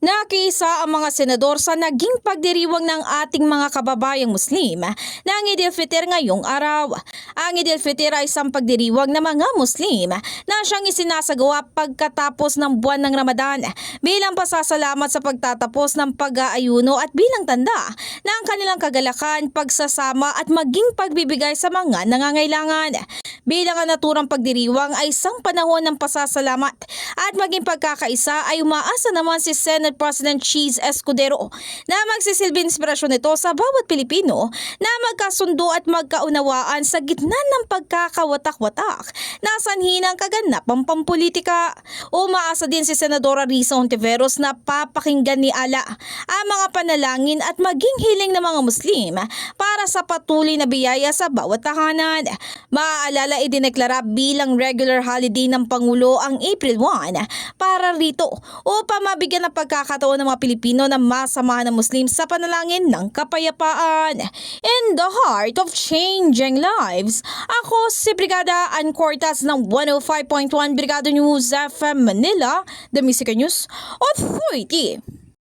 Nakisa ang mga senador sa naging pagdiriwang ng ating mga kababayang Muslim ng Idil Fitr ngayong araw. Ang Idil Fitr ay isang pagdiriwang ng mga Muslim na siyang isinasagawa pagkatapos ng buwan ng Ramadan bilang pasasalamat sa pagtatapos ng pag-aayuno at bilang tanda ng kanilang kagalakan, pagsasama at maging pagbibigay sa mga nangangailangan. Bilang ang naturang pagdiriwang ay isang panahon ng pasasalamat at maging pagkakaisa ay umaasa naman si Senate President Cheese Escudero na magsisilbing inspirasyon nito sa bawat Pilipino na magkasundo at magkaunawaan sa gitna ng pagkakawatak-watak na sanhi ng kaganapang pampolitika. Umaasa din si Senadora Risa Ontiveros na papakinggan ni Ala ang mga panalangin at maging hiling ng mga Muslim para sa patuloy na biyaya sa bawat tahanan. Maaalala idineklara bilang regular holiday ng Pangulo ang April 1 para rito upang mabigyan ng pagkakataon ng mga Pilipino na masamahan ng Muslim sa panalangin ng kapayapaan. In the heart of changing lives, ako si Brigada Ann Cortas ng 105.1 Brigada News FM Manila, The Music News Authority.